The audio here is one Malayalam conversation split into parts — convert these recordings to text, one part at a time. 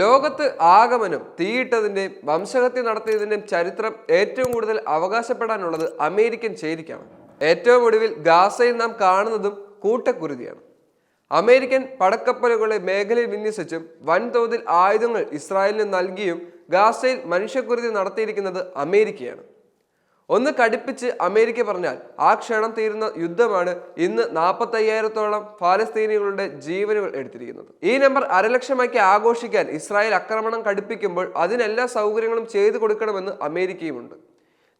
ലോകത്ത് ആഗമനം തീയിട്ടതിന്റെയും വംശഹത്യ നടത്തിയതിന്റെയും ചരിത്രം ഏറ്റവും കൂടുതൽ അവകാശപ്പെടാനുള്ളത് അമേരിക്കൻ ചേരിക്കാണ്. ഏറ്റവും ഒടുവിൽ ഗാസയിൽ നാം കാണുന്നതും കൂട്ടക്കുരുതിയാണ്. അമേരിക്കൻ പടക്കപ്പലുകളെ മേഖലയിൽ വിന്യസിച്ചും വൻതോതിൽ ആയുധങ്ങൾ ഇസ്രായേലിന് നൽകിയും ഗാസയിൽ മനുഷ്യക്കുരുതി നടത്തിയിരിക്കുന്നത് അമേരിക്കയാണ്. ഒന്ന് കടുപ്പിച്ച് അമേരിക്ക പറഞ്ഞാൽ ആ ക്ഷണം തീരുന്ന യുദ്ധമാണ് ഇന്ന് നാൽപ്പത്തയ്യായിരത്തോളം ഫാലസ്തീനികളുടെ ജീവനുകൾ എടുത്തിരിക്കുന്നത്. ഈ നമ്പർ അരലക്ഷമാക്കി ആഘോഷിക്കാൻ ഇസ്രായേൽ ആക്രമണം കടുപ്പിക്കുമ്പോൾ അതിനെല്ലാ സൗകര്യങ്ങളും ചെയ്തു കൊടുക്കണമെന്ന് അമേരിക്കയുമുണ്ട്.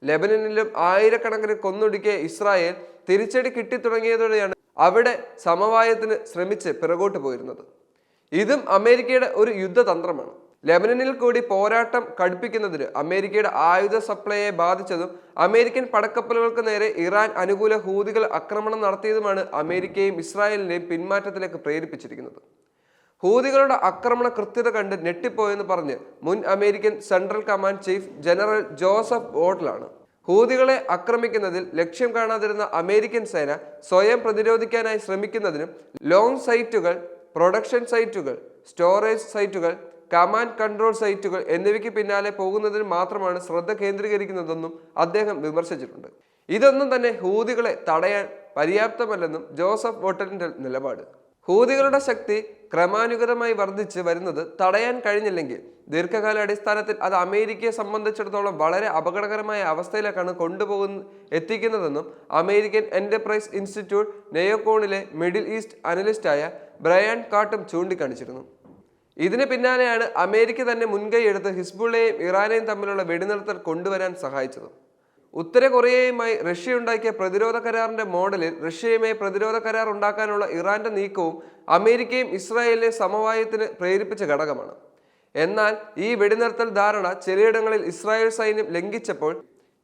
ലെബനനിലും ആയിരക്കണക്കിന് കൊന്നൊടുക്കിയ ഇസ്രായേൽ തിരിച്ചടി കിട്ടിത്തുടങ്ങിയതോടെയാണ് അവിടെ സമവായത്തിന് ശ്രമിച്ച് പിറകോട്ട് പോയിരുന്നത്. ഇതും അമേരിക്കയുടെ ഒരു യുദ്ധതന്ത്രമാണ്. ലെബനനിൽ കൂടി പോരാട്ടം കടുപ്പിക്കുന്നതിന് അമേരിക്കയുടെ ആയുധ സപ്ലൈയെ ബാധിച്ചതും അമേരിക്കൻ പടക്കപ്പലുകൾക്ക് നേരെ ഇറാൻ അനുകൂല ഹൂതികൾ ആക്രമണം നടത്തിയതുമാണ് അമേരിക്കയും ഇസ്രായേലിനെയും പിന്മാറ്റത്തിലേക്ക് പ്രേരിപ്പിച്ചിരിക്കുന്നത്. ഹൂതികളുടെ ആക്രമണ കൃത്യത കണ്ട് ഞെട്ടിപ്പോയെന്ന് പറഞ്ഞ് മുൻ American central command chief general Joseph വോട്ടലാണ് ഹൂതികളെ ആക്രമിക്കുന്നതിൽ ലക്ഷ്യം കാണാതിരുന്ന അമേരിക്കൻ സേന സ്വയം പ്രതിരോധിക്കാനായി ശ്രമിക്കുന്നതിനും ലോങ് സൈറ്റുകൾ പ്രൊഡക്ഷൻ സൈറ്റുകൾ സ്റ്റോറേജ് സൈറ്റുകൾ കമാൻഡ് കൺട്രോൾ സൈറ്റുകൾ എന്നിവയ്ക്ക് പിന്നാലെ പോകുന്നതിന് മാത്രമാണ് ശ്രദ്ധ കേന്ദ്രീകരിക്കുന്നതെന്നും അദ്ദേഹം വിമർശിച്ചിട്ടുണ്ട്. ഇതൊന്നും തന്നെ ഹൂതികളെ തടയാൻ പര്യാപ്തമല്ലെന്നും ജോസഫ് വോട്ടലിന്റെ നിലപാട്. ഹൂതികളുടെ ശക്തി ക്രമാനുഗതമായി വർദ്ധിച്ച് വരുന്നത് തടയാൻ കഴിഞ്ഞില്ലെങ്കിൽ ദീർഘകാല അടിസ്ഥാനത്തിൽ അത് അമേരിക്കയെ സംബന്ധിച്ചിടത്തോളം വളരെ അപകടകരമായ അവസ്ഥയിലേക്കാണ് കൊണ്ടുപോകുന്ന എത്തിക്കുന്നതെന്നും അമേരിക്കൻ എന്റർപ്രൈസ് ഇൻസ്റ്റിറ്റ്യൂട്ട് നെയോകോണിലെ മിഡിൽ ഈസ്റ്റ് അനലിസ്റ്റായ ബ്രയാൻ കാട്ടും ചൂണ്ടിക്കാണിച്ചിരുന്നു. ഇതിന് പിന്നാലെയാണ് അമേരിക്ക തന്നെ മുൻകൈ എടുത്ത് ഹിസ്ബുള്ളയെയും ഇറാനെയും തമ്മിലുള്ള വെടിനിർത്തൽ കൊണ്ടുവരാൻ സഹായിച്ചത്. ഉത്തര കൊറിയയുമായി റഷ്യ ഉണ്ടാക്കിയ പ്രതിരോധ കരാറിന്റെ മോഡലിൽ റഷ്യയുമായി പ്രതിരോധ കരാർ ഉണ്ടാക്കാനുള്ള ഇറാന്റെ നീക്കവും അമേരിക്കയും ഇസ്രായേലിലെ സമവായത്തിന് പ്രേരിപ്പിച്ച ഘടകമാണ്. എന്നാൽ ഈ വെടിനിർത്തൽ ധാരണ ചിലയിടങ്ങളിൽ ഇസ്രായേൽ സൈന്യം ലംഘിച്ചപ്പോൾ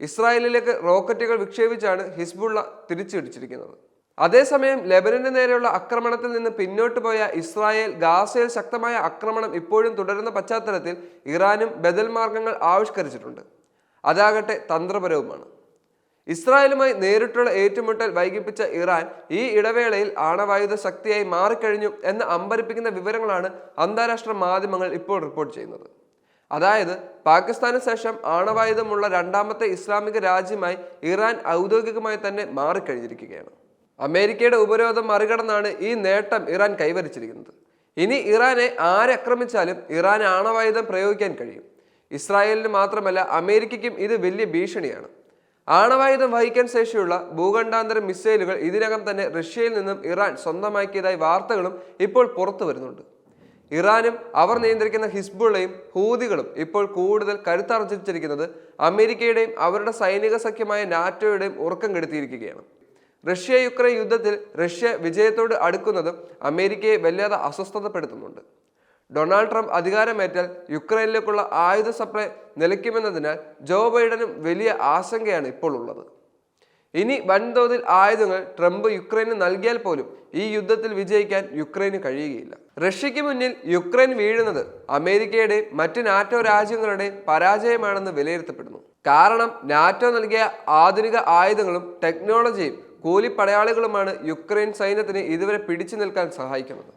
ഇസ്രായേലിലേക്ക് റോക്കറ്റുകൾ വിക്ഷേപിച്ചാണ് ഹിസ്ബുള്ള തിരിച്ചുപിടിച്ചിരിക്കുന്നത്. അതേസമയം ലെബനന് നേരെയുള്ള ആക്രമണത്തിൽ നിന്ന് പിന്നോട്ട് പോയ ഇസ്രായേൽ ഗാസയിൽ ശക്തമായ ആക്രമണം ഇപ്പോഴും തുടരുന്ന പശ്ചാത്തലത്തിൽ ഇറാനും ബദൽ മാർഗങ്ങൾ ആവിഷ്കരിച്ചിട്ടുണ്ട്. അതാകട്ടെ തന്ത്രപരവുമാണ്. ഇസ്രായേലുമായി നേരിട്ടുള്ള ഏറ്റുമുട്ടൽ വൈകിപ്പിച്ച ഇറാൻ ഈ ഇടവേളയിൽ ആണവായുധ ശക്തിയായി മാറിക്കഴിഞ്ഞു എന്ന് അമ്പരിപ്പിക്കുന്ന വിവരങ്ങളാണ് അന്താരാഷ്ട്ര മാധ്യമങ്ങൾ ഇപ്പോൾ റിപ്പോർട്ട് ചെയ്യുന്നത്. അതായത് പാകിസ്ഥാന് ശേഷം ആണവായുധമുള്ള രണ്ടാമത്തെ ഇസ്ലാമിക രാജ്യമായി ഇറാൻ ഔദ്യോഗികമായി തന്നെ മാറിക്കഴിഞ്ഞിരിക്കുകയാണ്. അമേരിക്കയുടെ ഉപരോധം മറികടന്നാണ് ഈ നേട്ടം ഇറാൻ കൈവരിച്ചിരിക്കുന്നത്. ഇനി ഇറാനെ ആരക്രമിച്ചാലും ഇറാൻ ആണവായുധം പ്രയോഗിക്കാൻ കഴിയും. ഇസ്രായേലിന് മാത്രമല്ല അമേരിക്കയ്ക്കും ഇത് വലിയ ഭീഷണിയാണ്. ആണവായുധം വഹിക്കാൻ ശേഷിയുള്ള ഭൂഖണ്ഡാന്തര മിസൈലുകൾ ഇതിനകം തന്നെ റഷ്യയിൽ നിന്നും ഇറാൻ സ്വന്തമാക്കിയതായി വാർത്തകളും ഇപ്പോൾ പുറത്തു വരുന്നുണ്ട്. ഇറാനും അവർ നിയന്ത്രിക്കുന്ന ഹിസ്ബുള്ളയും ഹൂതികളും ഇപ്പോൾ കൂടുതൽ കരുത്താർജിച്ചിരിക്കുന്നത് അമേരിക്കയുടെയും അവരുടെ സൈനിക സഖ്യമായ നാറ്റോയുടെയും ഉറക്കം കെടുത്തിയിരിക്കുകയാണ്. റഷ്യ യുക്രൈൻ യുദ്ധത്തിൽ റഷ്യ വിജയത്തോട് അടുക്കുന്നതും അമേരിക്കയെ വല്ലാതെ അസ്വസ്ഥതപ്പെടുത്തുന്നുണ്ട്. ഡൊണാൾഡ് ട്രംപ് അധികാരമേറ്റാൽ യുക്രൈനിലേക്കുള്ള ആയുധ സപ്ലൈ നിലയ്ക്കുമെന്നതിനാൽ ജോ ബൈഡനും വലിയ ആശങ്കയാണ് ഇപ്പോൾ ഉള്ളത്. ഇനി വൻതോതിൽ ആയുധങ്ങൾ ട്രംപ് യുക്രൈന് നൽകിയാൽ പോലും ഈ യുദ്ധത്തിൽ വിജയിക്കാൻ യുക്രൈന് കഴിയുകയില്ല. റഷ്യയ്ക്ക് മുന്നിൽ യുക്രൈൻ വീഴുന്നത് അമേരിക്കയുടെ മറ്റ് നാറ്റോ രാജ്യങ്ങളുടെ പരാജയമാണെന്ന് വിലയിരുത്തപ്പെടുന്നു. കാരണം നാറ്റോ നൽകിയ ആധുനിക ആയുധങ്ങളും ടെക്നോളജിയും കൂലിപ്പടയാളികളുമാണ് യുക്രൈൻ സൈന്യത്തിന് ഇതുവരെ പിടിച്ചു നിൽക്കാൻ സഹായിക്കുന്നത്.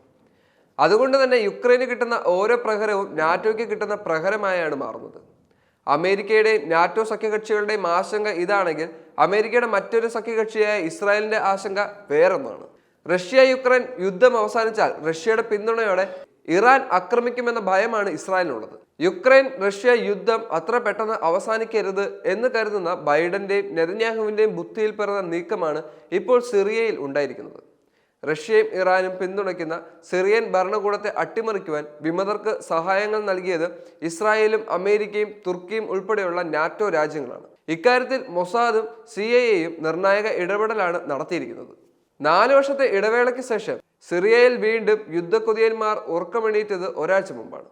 അതുകൊണ്ട് തന്നെ യുക്രൈന് കിട്ടുന്ന ഓരോ പ്രഹരവും നാറ്റോയ്ക്ക് കിട്ടുന്ന പ്രഹരമായാണ് മാറുന്നത്. അമേരിക്കയുടെയും നാറ്റോ സഖ്യകക്ഷികളുടെയും ആശങ്ക ഇതാണെങ്കിൽ അമേരിക്കയുടെ മറ്റൊരു സഖ്യകക്ഷിയായ ഇസ്രായേലിന്റെ ആശങ്ക വേറൊന്നാണ്. റഷ്യ യുക്രൈൻ യുദ്ധം അവസാനിച്ചാൽ റഷ്യയുടെ പിന്തുണയോടെ ഇറാൻ ആക്രമിക്കുമെന്ന ഭയമാണ് ഇസ്രായേലിനുള്ളത്. യുക്രൈൻ റഷ്യ യുദ്ധം അത്ര പെട്ടെന്ന് അവസാനിക്കരുത് എന്ന് കരുതുന്ന ബൈഡന്റെയും നെതന്യാഹുവിന്റെയും ബുദ്ധിയിൽ പിറന്ന നീക്കമാണ് ഇപ്പോൾ സിറിയയിൽ ഉണ്ടായിരിക്കുന്നത്. റഷ്യയും ഇറാനും പിന്തുണയ്ക്കുന്ന സിറിയൻ ഭരണകൂടത്തെ അട്ടിമറിക്കുവാൻ വിമതർക്ക് സഹായങ്ങൾ നൽകിയത് ഇസ്രായേലും അമേരിക്കയും തുർക്കിയും ഉൾപ്പെടെയുള്ള നാറ്റോ രാജ്യങ്ങളാണ്. ഇക്കാര്യത്തിൽ മൊസാദും സി നിർണായക ഇടപെടലാണ് നടത്തിയിരിക്കുന്നത്. നാല് വർഷത്തെ ഇടവേളയ്ക്ക് ശേഷം സിറിയയിൽ വീണ്ടും യുദ്ധക്കുതിയന്മാർ ഉറക്കമെണീറ്റത് ഒരാഴ്ച മുമ്പാണ്.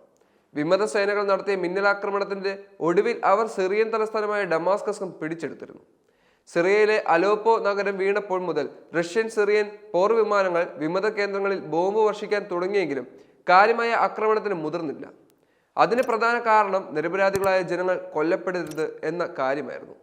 വിമത സേനകൾ നടത്തിയ മിന്നലാക്രമണത്തിന്റെ ഒടുവിൽ അവർ സിറിയൻ തലസ്ഥാനമായ ഡമാസ്കസും പിടിച്ചെടുത്തിരുന്നു. സിറിയയിലെ അലോപ്പോ നഗരം വീണപ്പോൾ മുതൽ റഷ്യൻ സിറിയൻ പോർ വിമാനങ്ങൾ വിമത കേന്ദ്രങ്ങളിൽ ബോംബ് വർഷിക്കാൻ തുടങ്ങിയെങ്കിലും കാര്യമായ ആക്രമണത്തിന് മുതിർന്നില്ല. അതിന് പ്രധാന കാരണം നിരപരാധികളായ ജനങ്ങൾ കൊല്ലപ്പെടരുത് എന്ന കാര്യമായിരുന്നു.